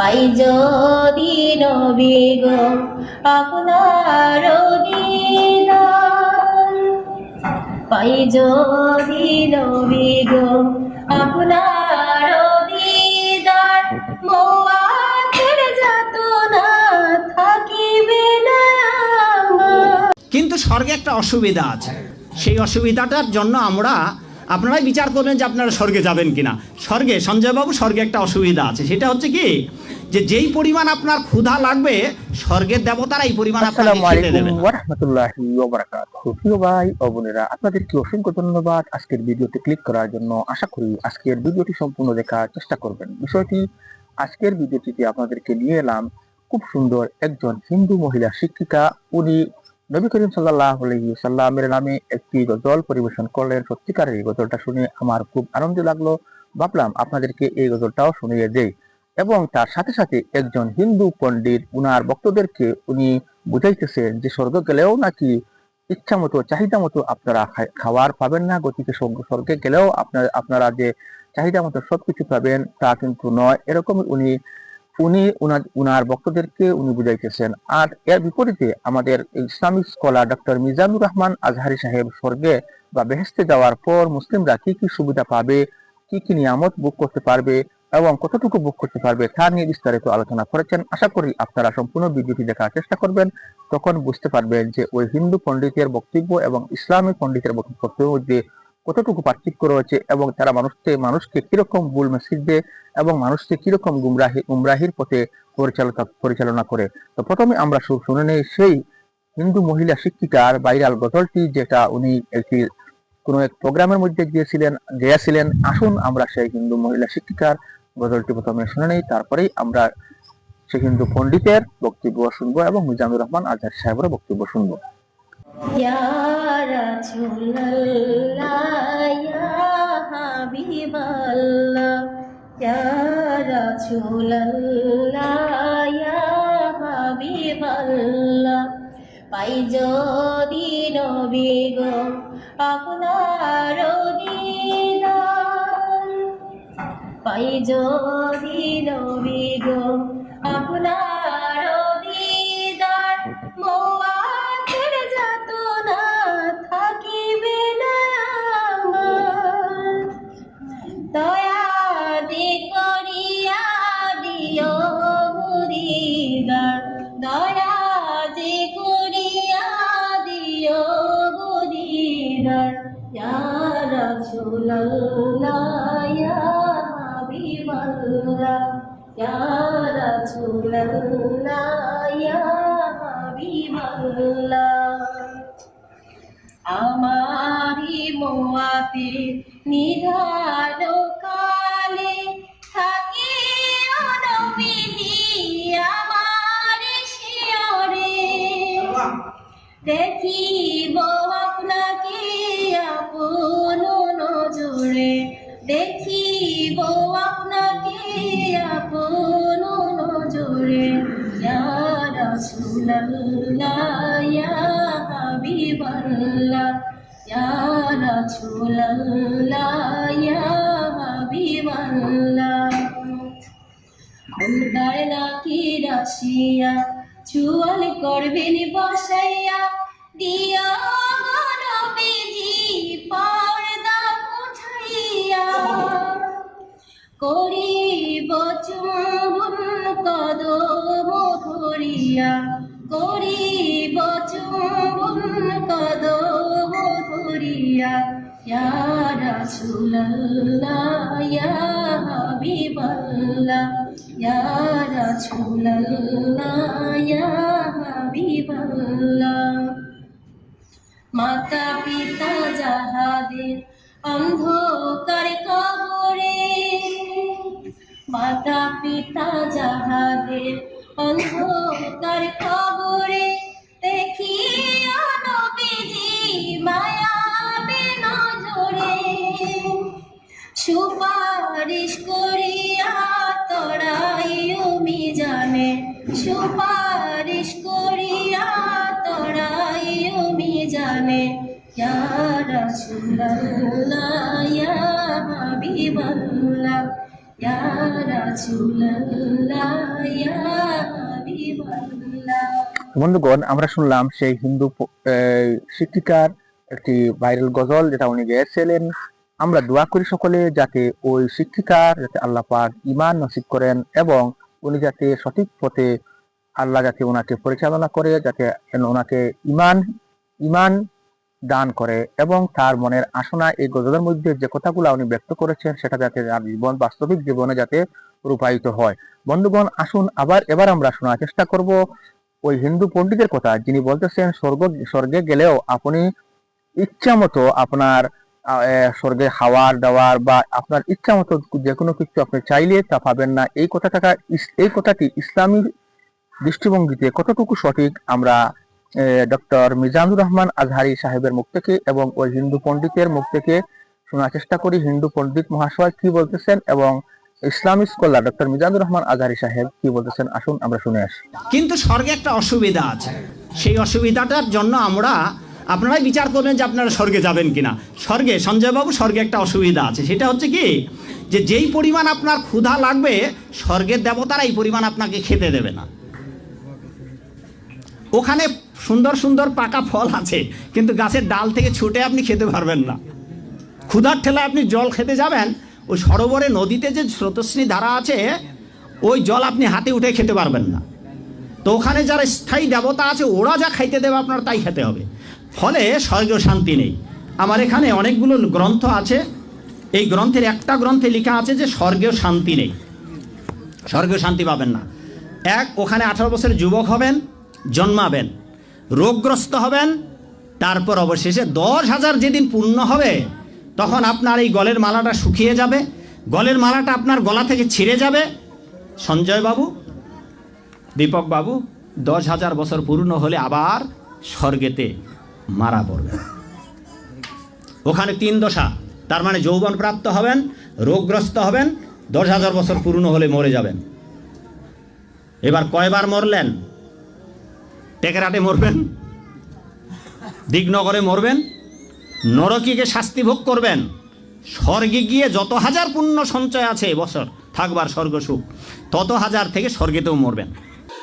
পাই যদি নবী গো, আপনার পাই যদি নবী গো, আপনার থাকিবে না। কিন্তু স্বর্গে একটা অসুবিধা আছে। সেই অসুবিধাটার জন্য আমরা আপনারাই বিচার করবেন যে আপনারা স্বর্গে যাবেন কিনা। স্বর্গে সঞ্জয়বাবু স্বর্গে একটা অসুবিধা আছে। সেটা হচ্ছে কি? যে যেই পরিমাণ আপনার ক্ষুধা লাগবে স্বর্গের দেবতারা এই পরিমাণ প্রিয় ভাই ও বোনেরা আপনাদেরকে অসংখ্য ধন্যবাদ আজকের ভিডিওতে ক্লিক করার জন্য? আশা করি আজকের ভিডিওটি সম্পূর্ণ দেখার চেষ্টা করবেন। বিষয়টি আজকের ভিডিওটিতে আপনাদেরকে নিয়ে এলাম খুব সুন্দর একজন হিন্দু মহিলা শিক্ষিকা। উনি নবী করিম সাল্লাহ সাল্লামের নামে একটি গজল পরিবেশন করলেন। সত্যিকারের এই গজলটা শুনে আমার খুব আনন্দ লাগল। ভাবলাম আপনাদেরকে এই গজলটাও শুনিয়ে দেই। এবং তার সাথে সাথে একজন হিন্দু পণ্ডিত, উনার ভক্তদেরকে উনি বুঝাইতেছেন যে, স্বর্গ গেলেও নাকি ইচ্ছা মতো, চাহিদা মতো আপনারা খাওয়ার পাবেন না। গতিকে স্বর্গে গেলেও আপনার আপনারা যে চাহিদা মতো সবকিছু পাবেন, তা কিন্তু নয়। এরকম উনি উনি উনার উনার ভক্তদেরকে উনি বুঝাইতেছেন। আর এর বিপরীতে আমাদের Islamic scholar doctor Mizanur Rahman Azhari সাহেব স্বর্গে বা বেহেস্তে যাওয়ার পর মুসলিমরা কি কি সুবিধা পাবে, কি কি নিয়ামত বুক করতে পারবে এবং কতটুকু বুক করতে পারবে তা নিয়ে বিস্তারিত আলোচনা করেছেন। আশা করি আপনারা সম্পূর্ণ ভিডিওটি দেখার চেষ্টা করবেন। তখন বুঝতে পারবেন যে ওই হিন্দু পণ্ডিতের বক্তব্য এবং ইসলামী পণ্ডিতের বক্তব্যের মধ্যে কতটুকু পার্থক্য রয়েছে এবং তারা মানুষকে মানুষকে কীরকম ভুল মেসেজ দেয় এবং মানুষকে কীরকম গুমরাহি, গুমরাহির পথে পরিচালনা পরিচালনা করে? তো প্রথমে আমরা শুনে নেই সেই হিন্দু মহিলা শিক্ষিকার ভাইরাল গজলটি, যেটা উনি একটি, কোন এক প্রোগ্রামের মধ্যে গিয়েছিলেন গিয়েছিলেন। আসুন আমরা সেই হিন্দু মহিলা শিক্ষিকার গজলটি প্রথমে শুনে নেই, তারপরেই আমরা সেই হিন্দু পণ্ডিতের বক্তব্য শুনব এবং মিজানুর রহমান আজহার সাহেবের বক্তব্য শুনব। পাই যদি নবী গো আপনার পাই যদি নবী গো আপনার ইয়া রাসূলুল্লাহ ইয়া হাবিবাল্লাহ আমারি মোয়াতে নিধান কালে থাকে অনবিধি আমার শিয়রে। দেখিব হাবিবাল্লাহ খুদার নাকি রাশিয়া, চুয়াল বসাইয়া। দিয়া করিব চুম্বন কদম ধরিয়া। করিব চুম্বন কদম ধরিয়া। ইয়া রাসূলুল্লাহ ইয়া হাবিবাল্লাহ ইয়া মাতা পিতা যাহাদের অন্ধকার কবরে, মাতা পিতা যাহাদের অন্ধকার কবরে সুপারিশ করিয়া তরাইও মিজানে। সুপারিশ করিয়া তরাইও মিজানে। রাসূলুল্লাহ, ইয়া বন্ধুগণ, আমরা শুনলাম সেই হিন্দু শিক্ষিকার একটি ভাইরাল গজল, যেটা উনি গেয়েছিলেন। আমরা দোয়া করি সকলে যাতে ওই শিক্ষিকার, যাতে আল্লাহ পাক ইমান নসিব করেন এবং উনি যাতে সঠিক পথে আল্লাহ যাতে ওনাকে পরিচালনা করে, যাতে ওনাকে ইমান ইমান দান করে এবং তার মনের আসনা এই গজলের মধ্যে যে কথাগুলো উনি ব্যক্ত করেছেন সেটা যাতে তার জীবন বাস্তবিক জীবনে যাতে রূপায়িত হয়। বন্ধুগণ, আসুন আবার এবার আমরা শোনার চেষ্টা করব ওই হিন্দু পণ্ডিতের কথা। যিনি বলতেছেন, স্বর্গ, স্বর্গে গেলেও আপনি ইচ্ছা মতো আপনার স্বর্গে খাওয়ার, দাওয়ার বা আপনার ইচ্ছা মতো যে কোনো কিছু আপনি চাইলে তা পাবেন না। এই কথাটা এই কথাটি ইসলামী দৃষ্টিভঙ্গিতে কতটুকু সঠিক আমরা ডক্টর মিজানুর রহমান আজহারি সাহেবের মুখ থেকে এবং ওই হিন্দু পণ্ডিতের মুখ থেকে শোনার চেষ্টা করি। হিন্দু পণ্ডিত মহাশয় কি বলতেছেন এবং ইসলামী স্কলার ডক্টর মিজানুর রহমান আজহারি সাহেব কি বলতেছেন? আসুন আমরা শুনে আসি। কিন্তু স্বর্গে একটা অসুবিধা আছে। সেই অসুবিধাটার জন্য আমরা আপনারাই বিচার করবেন যে আপনারা স্বর্গে যাবেন কিনা। স্বর্গে, সঞ্জয়বাবু, স্বর্গে একটা অসুবিধা আছে। সেটা হচ্ছে কি? যে যেই পরিমাণ আপনার ক্ষুধা লাগবে, স্বর্গের দেবতারা এই পরিমাণ আপনাকে খেতে দেবে না। ওখানে সুন্দর সুন্দর পাকা ফল আছে, কিন্তু গাছের ডাল থেকে ছুটে আপনি খেতে পারবেন না। ক্ষুধার ঠেলায় আপনি জল খেতে যাবেন, ওই সরোবরে নদীতে যে স্রোতস্বিনী ধারা আছে, ওই জল আপনি হাতে উঠে খেতে পারবেন না। তো ওখানে যারা স্থায়ী দেবতা আছে, ওরা যা খাইতে দেবে আপনার তাই খেতে হবে। ফলে স্বর্গীয় শান্তি নেই। আমার এখানে অনেকগুলো গ্রন্থ আছে। এই গ্রন্থের একটা গ্রন্থে লেখা আছে যে স্বর্গীয় শান্তি নেই। স্বর্গীয় শান্তি পাবেন না। এক, ওখানে আঠারো বছরের যুবক হবেন, জন্মাবেন। রোগগ্রস্ত হবেন, তারপর অবশেষে দশ হাজার যেদিন পূর্ণ হবে, তখন আপনার এই গলের মালাটা শুকিয়ে যাবে। গলের মালাটা আপনার গলা থেকে ছিঁড়ে যাবে। সঞ্জয় বাবু, দীপক বাবু, দশ হাজার বছর পূর্ণ হলে আবার স্বর্গেতে মারা পড়বে ওখানে তিন দশা, তার মানে যৌবন প্রাপ্ত হবেন, রোগগ্রস্ত হবেন, দশ হাজার বছর পূর্ণ হলে মরে যাবেন। এবার কয়বার মরলেন? টেকেরাটে মরবেন? দিগনগরে মরবেন? নরকিকে শাস্তি ভোগ করবেন? স্বর্গে গিয়ে যত হাজার পুণ্য সঞ্চয় আছে বছর, থাকবার স্বর্গ সুখ, তত হাজার থেকে স্বর্গেতেও মরবেন।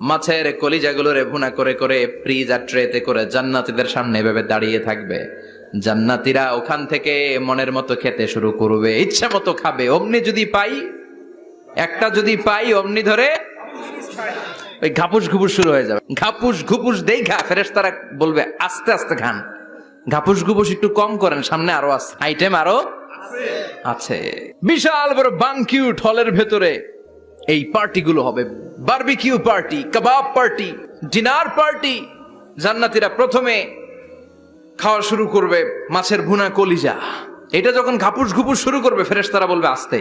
মাছের কলিজাগুলোরে ভুনা করে করে ফ্রিজ আর ট্রেতে করে জান্নাতীদের সামনে এভাবে দাঁড়িয়ে থাকবে। জান্নাতীরা ওখান থেকে মনের মতো খেতে শুরু করবে। ইচ্ছা মতো খাবে। অমনি যদি পাই, একটা যদি পাই, অমনি ধরে ওই ঘাপুস ঘুপুস শুরু হয়ে যাবে। ঘাপুস ঘুপুস দেই ঘা খা ফেরেশতারা বলবে, আস্তে আস্তে খান। ঘাপুস ঘুপুস একটু কম করেন, সামনে আরও আছে। আইটেম আরও আছে। বিশাল বড় বাংকিউট হলের ভেতরে এই পার্টিগুলো হবে। বারবিকিউ পার্টি, কাবাব পার্টি, ডিনার পার্টি, জান্নাতীরা প্রথমে খাওয়া শুরু করবে মাছের ভুনা কলিজা। এটা যখন ঘাপুস ঘুপুস শুরু করবে, ফেরেশতারা বলবে, আস্তে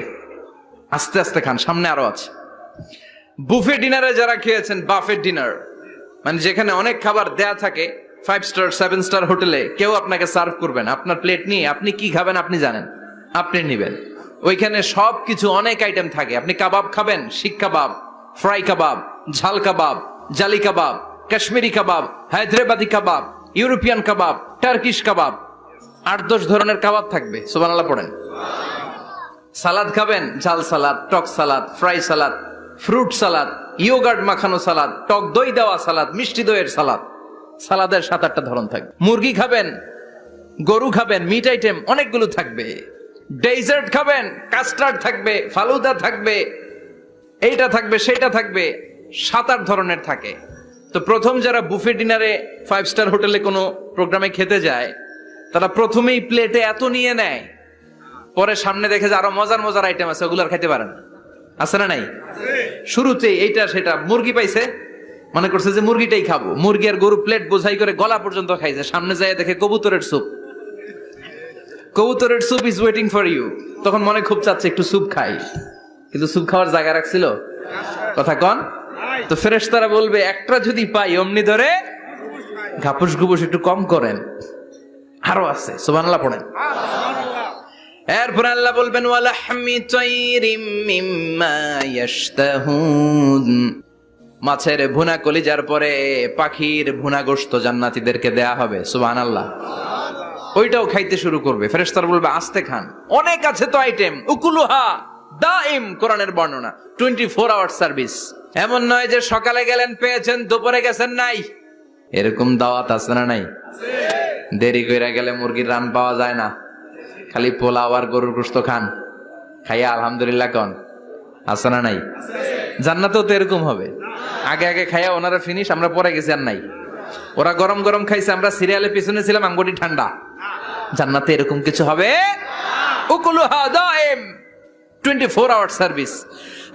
আস্তে আস্তে খান, সামনে আরও আছে। বুফে ডিনারে যারা খেয়েছেন, বাফেট ডিনার মানে যেখানে অনেক খাবার দেয়া থাকে ফাইভ স্টার সেভেন স্টার হোটেলে, কেউ আপনাকে সার্ভ করবেন আপনার প্লেট নিয়ে, আপনি কি খাবেন আপনি জানেন, আপনি নিবেন। ওইখানে সব কিছু অনেক আইটেম থাকে। আপনি কাবাব খাবেন শিক কাবাব ফ্রাই কাবাব, ঝাল কাবাব, জালি কাবাব, কাশ্মীরি কাবাব, হায়দ্রাবাদি কাবাব, ইউরোপিয়ান কাবাব, টার্কিশ কাবাব। আট দশ ধরনের কাবাব থাকবে, সুবহানাল্লাহ পড়েন। সালাদ খাবেন? ঝাল সালাদ, টক salad, fry salad, fruit salad, yoghurt মাখানো সালাদ, টক দই দেওয়া সালাদ, মিষ্টি দইয়ের সালাদ। সালাদের সাত আটটা ধরন থাকবে। মুরগি খাবেন? গরু খাবেন? মিট আইটেম অনেকগুলো থাকবে। ডেজার্ট খাবেন? কাস্টার্ড থাকবে? ফালুদা থাকবে? এইটা থাকবে সেটা থাকবে, সাত আট ধরনের থাকে। তো প্রথম যারা বুফে ডিনারে ফাইভ স্টার হোটেলে কোনো প্রোগ্রামে খেতে যায়, তারা প্রথমেই প্লেটে এত নিয়ে নেয়, পরে সামনে দেখে যে আরও মজার মজার আইটেম আছে, ওগুলো খাইতে পারেন আছে না নাই? শুরুতে এইটা সেটা, মুরগি পাইছে, মনে করছে যে মুরগিটাই খাব। মুরগি আর গরু প্লেট বোঝাই করে গলা পর্যন্ত খাইছে সামনে যায় দেখে কবুতরের স্যুপ কবুতরের soup is waiting for you তখন মনে খুব চাচ্ছে একটু স্যুপ খাই। কিন্তু স্যুপ খাওয়ার জায়গা রাখছিল? কথা কন। তো ফেরেশতারা বলবে, একটা যদি পাই, অমনি ধরে ঘাপুস ঘুপুস একটু কম করেন। আরও আছে, সুবহানাল্লাহ পড়েন। এরপর আল্লাহ বলবেন, ওয়ালাহমি তাইরিম মিম্মা ইয়াশতাহুন। মাছের ভুনা কলিজার পরে পাখির ভুনা গোশত জান্নাতীদেরকে দেয়া হবে, সুবহানাল্লাহ। ওইটাও খাইতে শুরু করবে। ফেরেশতার বলবে, আস্তে খান। অনেক আছে তো আইটেম উকুলুহা। দাইম কোরআনের বর্ণনা টোয়েন্টি ফোর আওয়ার সার্ভিস এমন নয় যে সকালে গেলেন, পেয়েছেন, দুপুরে গেছেন নাই। এরকম দাওয়াত আছে না নাই? দেরি কইরা গেলে মুরগির রান পাওয়া যায় না। খালি পোলাও আর গরুর গোস্ত খান। খাইয়া আলহামদুলিল্লাহ কন। আছে না নাই? জান্নাতেও তো এরকম হবে। আগে আগে খাইয়া ওনারা ফিনিশ আমরা পরে গেছি আর নাই। ওরা গরম গরম খাইছে, আমরা সিরিয়ালের পিছনে ছিলাম আঙ্গুটি ঠান্ডা। জান্নাতে এরকম কিছু হবে? উকুলুহা দাইম 24 আওয়ার সার্ভিস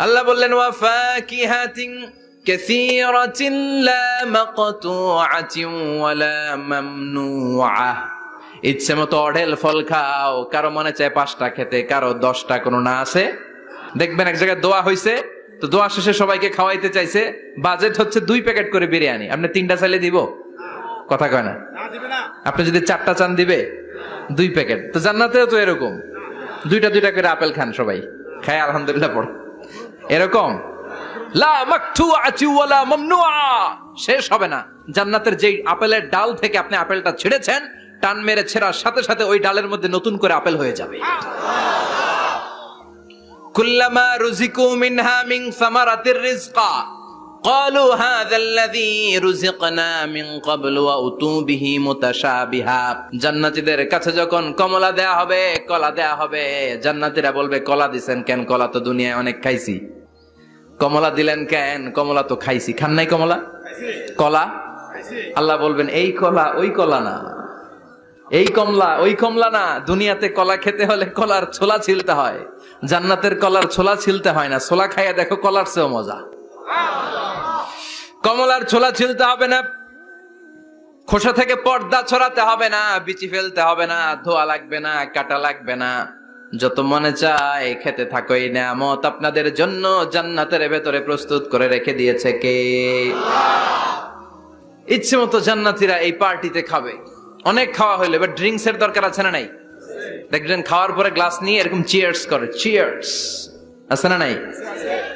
আল্লাহ বললেন ওয়া ফাকিহাতিন কাসীরাতিন লা মাকতুআতিন ওয়ালা মামনুআ। ইচ্ছে মতো অঢেল ফল খাও কারও মনে চায় পাঁচটা খেতে কারও দশটা কোনো না আছে। দেখবেন এক জায়গায় দোয়া হইছে তো দোয়া শেষে সবাইকে খাওয়াইতে চাইছে বাজেট হচ্ছে দুই প্যাকেট করে বিরিয়ানি। আপনি তিনটা চাইলে দিব? কথা কয় না। আপনি যদি চারটা চান দিবে? দুই প্যাকেট। তো জান্নাতেও তো এরকম। দুইটা দুইটা করে আপেল খান সবাই। খায় আলহামদুলিল্লাহ পড়। এরকম? শেষ হবে না। জান্নাতের যেই আপেলের ডাল থেকে আপনি আপেলটা ছেড়েছেন, টান মেরে ছেড়ার সাথে সাথে ওই ডালের মধ্যে নতুন করে আপেল হয়ে যাবে। কুল্লামা রুজিকু মিনহা মিন সামারাতির রিজকা। قالوا هذا الذي رزقنا من قبل وأتوا به متشابها জান্নাতীদের কাছে যখন কমলা দেয়া হবে কলা দেয়া হবে জান্নাতীরা বলবে কলা দিছেন কেন কলা তো দুনিয়ায় অনেক খাইছি কমলা দিলেন কেন কমলা তো খাইছি খান নাই কমলা কলা আল্লাহ বলবেন এই কলা ওই কলা না এই কমলা ওই কমলা না দুনিয়াতে কলা খেতে হলে কলার ছোলা ছিলতে হয় জান্নাতের কলার ছোলা ছিলতে হয় না ছোলা খাইয়া দেখো কলার চেয়েও মজা কমলার ছোলা ছিলতে হবে না, খোসা থেকে পর্দা ছড়াতে হবে না, বিচি ফেলতে হবে না, ধোয়া লাগবে না, কাটা লাগবে না। যত মনে চায় খেতে থাকো এই নামত আপনাদের জন্য জান্নাতের ভেতরে প্রস্তুত করে রেখে দিয়েছে কে? ইচ্ছে মতো জান্নাতিরা এই পার্টিতে খাবে। অনেক খাওয়া হইল, এবার ড্রিঙ্কস এর দরকার আছে না নাই? দেখবেন খাওয়ার পরে গ্লাস নিয়ে এরকম চিয়ার্স করে চিয়ার্স আছে না নাই?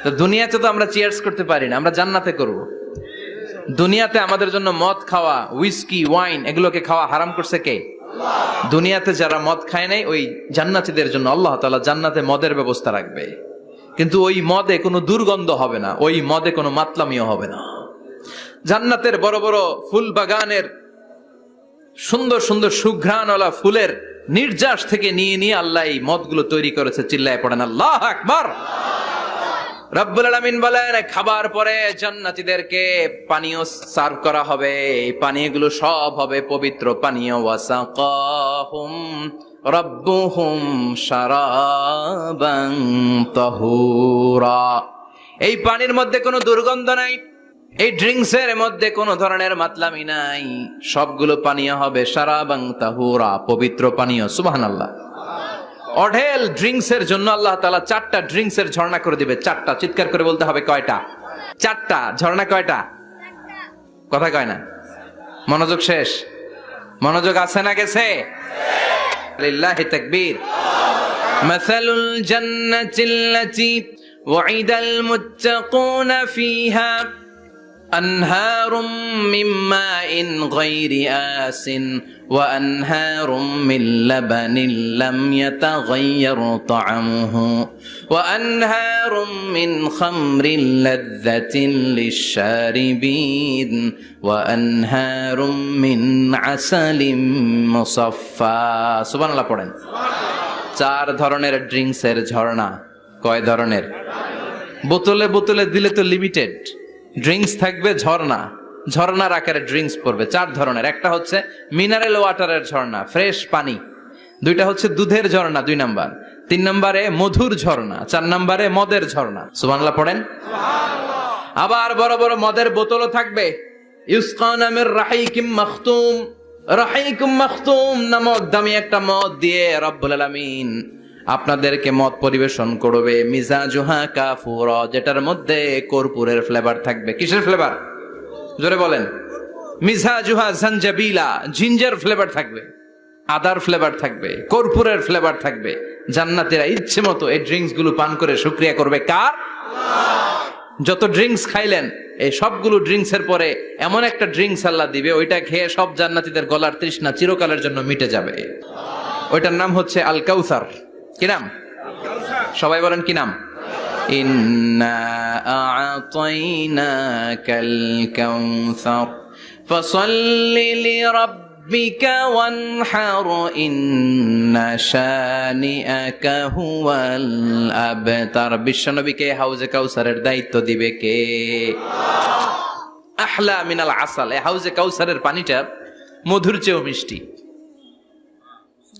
তো দুনিয়াতে তো আমরা চিয়ার্স করতে পারি না, আমরা জান্নাতে করব। দুনিয়াতে আমাদের জন্য মদ খাওয়া উইস্কি ওয়াইন এগুলোকে খাওয়া হারাম করছে কে? দুনিয়াতে যারা মদ খায় নাই, ওই জান্নাতীদের জন্য আল্লাহ তালা জান্নাতে মদের ব্যবস্থা রাখবে। কিন্তু ওই মদে কোনো দুর্গন্ধ হবে না, ওই মদে কোনো মাতলামিও হবে না। জান্নাতের বড় বড় ফুল বাগানের সুন্দর সুন্দর সুঘ্রাণওয়ালা ফুলের নির্যাস থেকে নিয়ে নিয়ে আল্লাহ এই মদগুলো তৈরি করেছে, চিল্লায় পড়েন, আল্লাহ আকবার! খাবার পরে জান্নাতীদেরকে পানীয় সার্ভ করা হবে। এই পানীয়গুলো সব হবে পবিত্র পানীয়। ওয়াসাকাহুম রব্বুহুম শারাবান তাহুরা। এই পানির মধ্যে কোনো দুর্গন্ধ নাই। এই ড্রিঙ্কস এর মধ্যে কোনো ধরনের মাতলামি নাই। সবগুলো পানীয় হবে সারাবাং তাহুরা, পবিত্র পানীয়। সুবহানাল্লাহ। অঢেল ড্রিঙ্কসের জন্য আল্লাহ তালা চারটা ড্রিঙ্কসের ঝর্ণা করে দিবে, চারটা। চিৎকার করে বলতে হবে কয়টা? চারটা। ঝর্ণা কয়টা? কথা কয় না। মনোযোগ শেষ। মনোযোগ আছে না গেছে? লিল্লাহি তাকবীর। মাসালুল জান্নাতিল্লাতি ওয়াইদাল মুত্তাকুনা ফিহা। أنهار من ماء غير آس وأنهار من لبن لم يتغير طعمه وأنهار من خمر لذة للشاربين وأنهار من عسل مصفى سبحان الله পড়েন চার ধরনের ড্রিঙ্কসের ঝর্ণা কয় ধরনের বোতলে বোতলে দিলে তো লিমিটেড ড্রিঙ্কস থাকবে ঝর্ণা। ঝর্ণার আকারে ড্রিঙ্কস পড়বে। চার ধরনের। একটা হচ্ছে মিনারেল ওয়াটারের ঝর্ণা ফ্রেশ পানি। দুইটা হচ্ছে দুধের ঝর্ণা দুই নাম্বার। তিন নম্বরে মধুর ঝর্ণা চার নম্বরে মদের ঝর্ণা। সুবানলা পড়েন? আবার বড় বড় মদের বোতলও থাকবে। ইউসকা নামের রাহাইকিম মাখতুম। রাহাইকুম মাখতুম নামক দামি একটা মদ দিয়ে রব্বুল আলামিন আপনাদেরকে মত পরিবেশন করবে মিজা মিজাজুহা কাফুর, যেটার মধ্যে কর্পূরের ফ্লেভার থাকবে। কিসের ফ্লেভার জোরে বলেন। মিজাজুহা জানজাবিলা, জিঞ্জার ফ্লেভার থাকবে, আদার ফ্লেভার থাকবে, কর্পূরের ফ্লেভার থাকবে। জান্নাতেরা ইচ্ছে মতো এই ড্রিঙ্কসগুলো পান করে শুক্রিয়া করবে কার? যত ড্রিঙ্কস খাইলেন, এই সবগুলো ড্রিঙ্কস এর পরে এমন একটা ড্রিঙ্কস আল্লাহ দিবে, ওইটা খেয়ে সব জান্নাতীদের গলার তৃষ্ণা চিরকালের জন্য মিটে যাবে। ওইটার নাম হচ্ছে আল কাউসার কি নাম? সবাই বলেন কি নাম? আবতার। বিশ্বনবীকে হাউজে কাউসারের দায়িত্ব দিবে কে? আহলা মিনাল আসাল। হাউজে কাউসারের পানিটা মধুর চেয়েও মিষ্টি।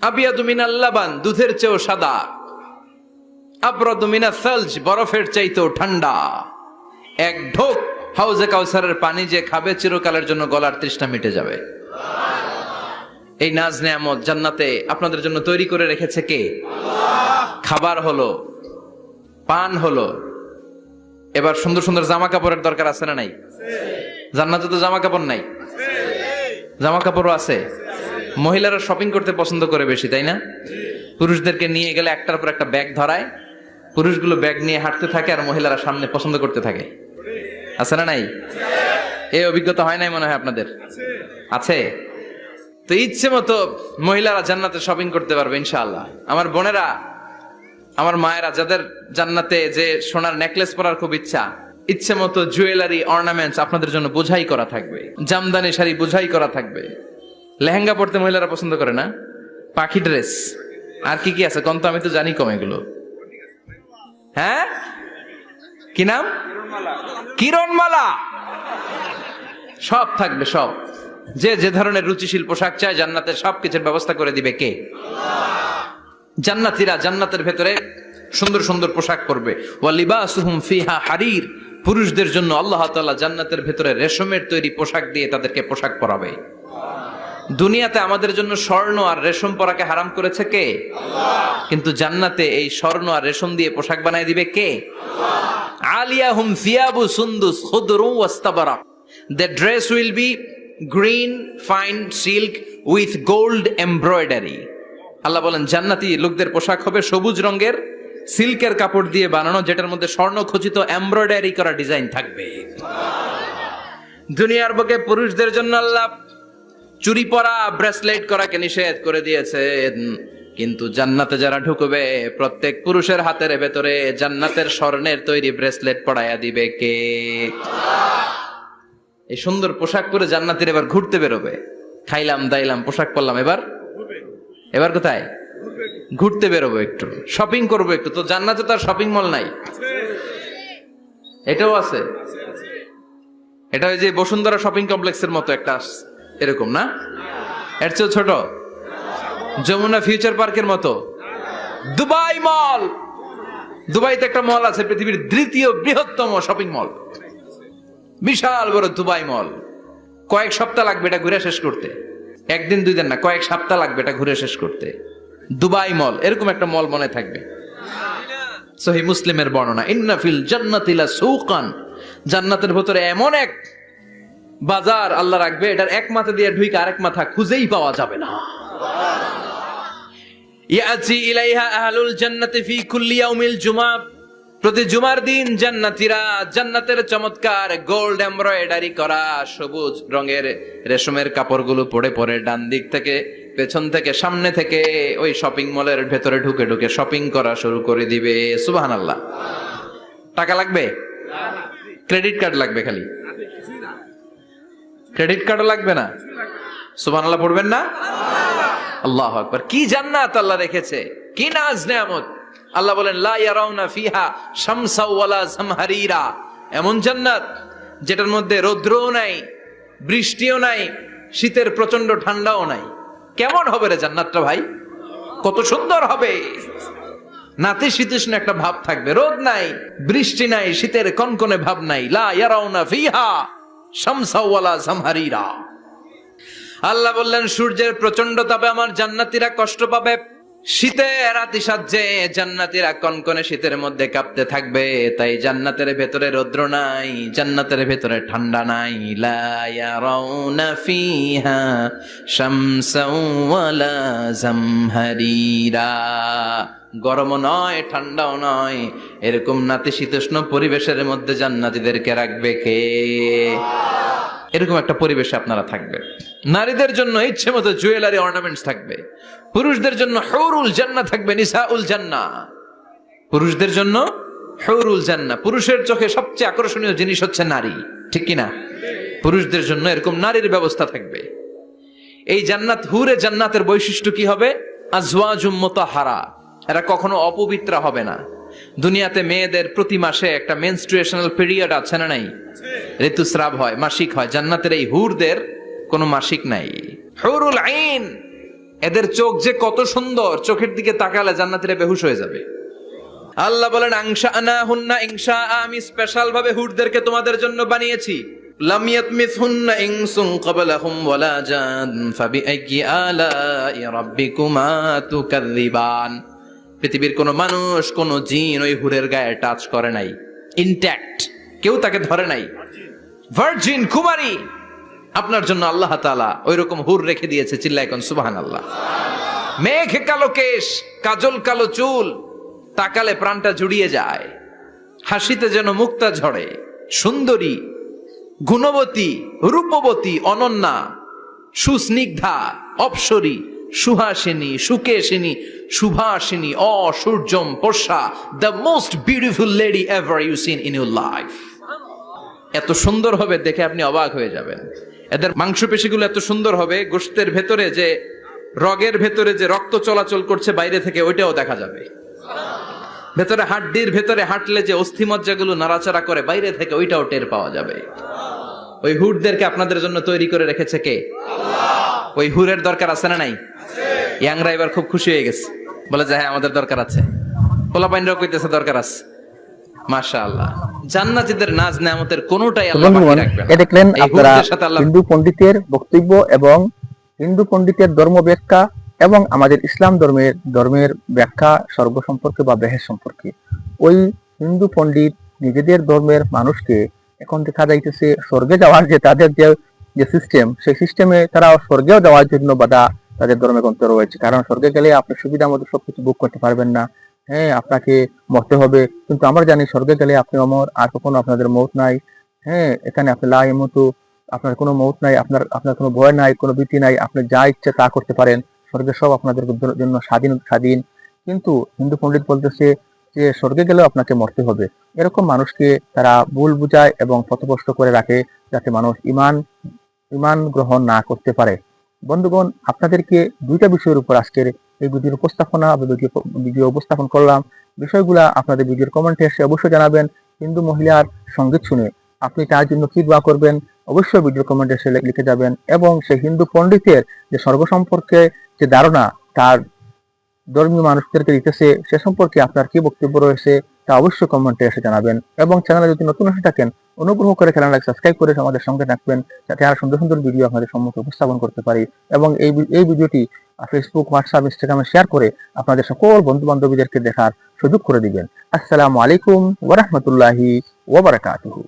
লাবান, দুধের চেয়েও সাদা। আব্রাদু মিনা সালজ, বরফের চাইতেও ঠান্ডা। এক ঢোক হাউজে কাউসারের পানি যে খাবে, চিরকালের জন্য গলার তৃষ্ণা মিটে যাবে। এই নাজ নেয়ামত জান্নাতে আপনাদের জন্য তৈরি করে রেখেছে কে? খাবার হলো, পান হলো। এবার সুন্দর সুন্দর জামা কাপড়ের দরকার আছে না নাই? জান্নাতে তো জামা কাপড় নাই? জামা কাপড়ও আছে? মহিলারা শপিং করতে পছন্দ করে বেশি, তাই না? পুরুষদেরকে নিয়ে গেলে একটার পর একটা ব্যাগ ধরায়, পুরুষগুলো ব্যাগ নিয়ে হাঁটতে থাকে আর মহিলারা সামনে পছন্দ করতে থাকে। আছে না নাই? এই অভিজ্ঞতা হয় নাই মনে হয় আপনাদের? আছে। তো ইচ্ছে মতো মহিলারা জান্নাতে শপিং করতে পারবে, ইনশাআল্লাহ। আমার বোনেরা, আমার মায়েরা, যাদের জান্নাতে যে সোনার নেকলেস পরার খুব ইচ্ছা, ইচ্ছে মতো জুয়েলারি অর্নামেন্টস আপনাদের জন্য বোঝাই করা থাকবে। জামদানি শাড়ি বোঝাই করা থাকবে। লেহেঙ্গা পরতে মহিলারা পছন্দ করে না? পাখি ড্রেস আর কি কি আছে? কন্ত, আমি তো জানি কম এগুলো। হ্যাঁ? কি নাম? কিরণমালা। সব থাকবে, সব। যে যে ধরনের রুচিশীল পোশাক চায়, জান্নাতের সব কিছুর ব্যবস্থা করে দিবে কে? জান্নাতীরা জান্নাতের ভেতরে সুন্দর সুন্দর পোশাক পরবে। ফিহা হারির। পুরুষদের জন্য আল্লাহ জান্নাতের ভেতরে রেশমের তৈরি পোশাক দিয়ে তাদেরকে পোশাক পরাবে। দুনিয়াতে আমাদের জন্য স্বর্ণ আর রেশম পরাকে হারাম করেছে কে? কিন্তু জান্নাতে এই স্বর্ণ আর রেশম দিয়ে পোশাক বানায় দিবে কে? আলিয়া হুম ফিয়াবু সুন্দুস খুদরু ওয়াস্তাবারাক the dress will be green fine silk with gold embroidery Allah বলেন জান্নাতি লোকদের পোশাক হবে সবুজ রঙের সিল্কের কাপড় দিয়ে বানানো যেটার মধ্যে স্বর্ণ খচিত এমব্রয়ডারি করা ডিজাইন থাকবে। দুনিয়ার বুকে পুরুষদের জন্য আল্লাহ চুরি পরা ব্রেসলেট করাকে নিষেধ করে দিয়েছেন কিন্তু জান্নাতে যারা ঢুকবে, প্রত্যেক পুরুষের হাতের ভেতরে জান্নাতের স্বর্ণের তৈরি ব্রেসলেট পড়াইয়া দিবে কে? এই সুন্দর পোশাক পরে জান্নাতের এবার ঘুরতে বেরোবে। খাইলাম, দাইলাম, পোশাক পরলাম, এবার? এবার কোথায়? ঘুরতে বেরোবো একটু শপিং করব একটু। তো জান্নাতে তো আর শপিং মল নাই। এটাও আছে। এটা ওই যে বসুন্ধরা শপিং কমপ্লেক্সের মতো একটা এরকম না? এর চেয়েও ছোট? যমুনা ফিউচার পার্কের মতো। Dubai mall! দুবাইতে একটা মল আছে, পৃথিবীর দ্বিতীয় বৃহত্তম শপিং মল। বিশাল বড় দুবাই মল। কয়েক সপ্তাহ লাগবে এটা ঘুরে শেষ করতে। একদিন, দুই দিন না, কয়েক সপ্তাহ লাগবে এটা ঘুরে শেষ করতে। দুবাই মল, এরকম একটা মল মনে থাকবে। সহি মুসলিমের বর্ণনা ইন্নাফিল জান্নাতিলা সৌকান। জান্নাতের ভেতরে এমন এক বাজার আল্লাহ রাখবে, এটার এক মাথা দিয়ে ঢুইকে আরেক মাথা খুঁজেই পাওয়া যাবে না। ইয়াতি ইলাইহা আহলুল জান্নাতি ফি কুল্লি ইয়াউমিল জুমা, প্রতি জুমার দিন জান্নাতীরা জান্নাতের চমৎকার গোল্ড এমব্রয়ডারি করা সবুজ রঙের রেশমের কাপড়গুলো পরে পরে ডান দিক থেকে, পেছন থেকে, সামনে থেকে ওই শপিং মলের ভেতরে ঢুকে ঢুকে শপিং করা শুরু করে দিবে। সুবহানাল্লাহ। টাকা লাগবে? ক্রেডিট কার্ড লাগবে খালি। ক্রেডিট কার্ডও লাগবে না? সুবান আল্লাহ পড়বেন না? আল্লাহ আকবার। কি জান্নাত আল্লাহ রেখেছে? কি নাজ নেয়ামত? আল্লাহ বলেন, লা ইয়ারাউনা ফিহা শামসা ওয়ালা জামহারিরা। এমন জান্নাত যেটার মধ্যে রৌদ্রও নাই, বৃষ্টিও নাই, শীতের প্রচণ্ড ঠান্ডাও নাই। কেমন হবে রে জান্নাতটা ভাই? কত সুন্দর হবে। নাতি শীতোষ্ণ একটা ভাব থাকবে, রোদ নাই, বৃষ্টি নাই, শীতের কনকনে ভাব নাই। লা ইয়ারাউনা ফিহা। আল্লাহ বললেন সূর্যের প্রচণ্ড তাপে আমার জান্নাতিরা কষ্ট পাবে। শীতের আতিশয্যে জান্নাতীরা কনকনে শীতের মধ্যে কাঁপতে থাকবে। তাই জান্নাতের ভেতরে রৌদ্র নাই, জান্নাতের ভেতরে ঠান্ডা নাই। ফিহা গরমও নয়, ঠান্ডাও নয়, এরকম নাতিশীতোষ্ণ পরিবেশের মধ্যে জান্নাতীদেরকে রাখবে কে? এরকম একটা পরিবেশে আপনারা থাকবেন নারীদের জন্য ইচ্ছে মতো জুয়েলারি অর্নামেন্টস থাকবে। পুরুষদের জন্য হৌরুল জান্না থাকবে, নিসাউল জান্না পুরুষদের জন্য হৌরুল জান্না পুরুষের চোখে সবচেয়ে আকর্ষণীয় জিনিস হচ্ছে নারী, ঠিক কিনা? পুরুষদের জন্য এরকম নারীর ব্যবস্থা থাকবে। এই জান্নাত, হুরে জান্নাতের বৈশিষ্ট্য কি হবে? আজওয়াজুম মোতাহারা। এরা কখনো অপবিত্রা হবে না। দুনিয়াতে মেয়েদের প্রতি মাসে একটা মেনস্ট্রুয়েশনাল পিরিয়ড আছে না নাই? ঋতুস্রাব হয়, মাসিক হয়। জান্নাতের এই হুরদের কোনো মাসিক নাই। হুরুল আইন! এদের চোখ যে কত সুন্দর, চোখের দিকে তাকালে জান্নাতিরা বেহুশ হয়ে যাবে। আল্লাহ বলেন আংশা আনা হুন্না ইংশা, আমি স্পেশাল ভাবে হুরদেরকে তোমাদের জন্য বানিয়েছি। লাম ইয়াতমিসহুন্না ইনসুন ক্বাবলাহুম ওয়ালা জান ফাবিআইয়ি আলাই রাব্বিকুমা তুকাযযিবান। পৃথিবীর কোনো মানুষ, কোনো জিন ওই হুরের গায়ে টাচ করে নাই। ইনট্যাক্ট কেউ তাকে ধরে নাই। ভার্জিন কুমারী! আপনার জন্য আল্লাহ তাআলা ওই রকম হুর রেখে দিয়েছে, চিল্লায় কোন, সুবহানাল্লাহ। মেঘ কালো কেশ, কাজল কালো চুল, তাকালে প্রাণটা জুড়িয়ে যায়। হাসিতে যেন মুক্তা ঝরে। সুন্দরী, গুণবতী, রূপবতী, অনন্যা, সুস্নিগ্ধা, অপসরী সুহাসিনী, সুকেশিনী, সুভাষিনী, অসূর্যম পোষা the most beautiful lady ever you seen in your life এত সুন্দর হবে দেখে আপনি অবাক হয়ে যাবেন। এদের মাংসপেশিগুলো এত সুন্দর হবে, গোষ্ঠের ভেতরে যে, রগের ভেতরে যে রক্ত চলাচল করছে বাইরে থেকে, ওইটাও দেখা যাবে। ভেতরে হাড্ডির ভেতরে হাঁটলে যে অস্থিমজ্জাগুলো নাড়াচাড়া করে বাইরে থেকে, ওইটাও টের পাওয়া যাবে। ওই হুরদেরকে আপনাদের জন্য তৈরি করে রেখেছে কে? ওই হুরের দরকার আছে না নাই? ইয়াংরা এবার খুব খুশি হয়ে গেছে। বলে যে হ্যাঁ আমাদের দরকার আছে। পোলা পাইনরাও কইতেছে দরকার আছে। মাশা জান্নাতীদের নাজ নেয়ামতের কোনোটাই আল্লাহ বাকি বন্ধুগণ রাখবে না। এ দেখলেন আপনারা হুরদের সাথে আল্লাহ হিন্দু পণ্ডিতের বক্তব্য এবং হিন্দু পণ্ডিতের ধর্ম ব্যাখ্যা এবং আমাদের ইসলাম ধর্মের ধর্মের ব্যাখ্যা স্বর্গ সম্পর্কে বা সম্পর্কে। ওই হিন্দু পণ্ডিত নিজেদের ধর্মের মানুষকে এখন দেখা যাইতেছে স্বর্গে যাওয়ার যে তাদের যে যে সিস্টেম সেই সিস্টেমে তারা স্বর্গেও যাওয়ার জন্য বাধা তাদের ধর্মে গ্রন্থ রয়েছে। কারণ স্বর্গে গেলে আপনি সুবিধা মতো সবকিছু বুক করতে পারবেন না। হ্যাঁ আপনাকে মরতে হবে। কিন্তু আমরা জানি স্বর্গে গেলে আপনি অমর, আর কখনো আপনাদের মত নাই। হ্যাঁ এখানে আপনি লাই মতো আপনার কোনো মত নাই, আপনার আপনার কোনো ভয় নাই, কোনো ভীতি নাই। আপনি যা ইচ্ছে তা করতে পারেন। স্বর্গে সব আপনাদের জন্য স্বাধীন স্বাধীন। কিন্তু হিন্দু পণ্ডিত বলতেছে যে স্বর্গে গেলেও আপনাকে মরতে হবে। এরকম মানুষকে তারা ভুল বুঝায় এবং পথভ্রষ্ট করে রাখে, যাতে মানুষ ইমান ইমান গ্রহণ না করতে পারে। বন্ধুগণ, আপনাদেরকে দুইটা বিষয়ের উপর আজকের এই ভিডিওর উপস্থাপনা ভিডিও উপস্থাপন করলাম। বিষয়গুলা আপনাদের ভিডিওর কমেন্টে এসে অবশ্যই জানাবেন হিন্দু মহিলার সংগীত শুনে। আপনি তার জন্য কি দোয়া করবেন? অবশ্যই ভিডিও কমেন্টে এসে লিখে যাবেন এবং সেই হিন্দু পণ্ডিতের যে স্বর্গ সম্পর্কে যে ধারণা, তার ধর্মীয় মানুষদেরকে দিতেছে, সে সম্পর্কে আপনার কি বক্তব্য রয়েছে তা অবশ্যই কমেন্টে এসে জানাবেন। এবং চ্যানেলে যদি নতুন এসে থাকেন অনুগ্রহ করে চ্যানেলটাকে সাবস্ক্রাইব করে আমাদের সঙ্গে থাকবেন, যাতে আরও সুন্দর সুন্দর ভিডিও আপনাদের সম্মুখে উপস্থাপন করতে পারি এবং এই এই ভিডিওটি ফেসবুক হোয়াটসঅ্যাপ ইনস্টাগ্রামে শেয়ার করে আপনাদের সকল বন্ধু বান্ধবীদেরকে দেখার সুযোগ করে দিবেন। আসসালামু আলাইকুম ওরহমতুল্লাহি ওবরাকাতুহু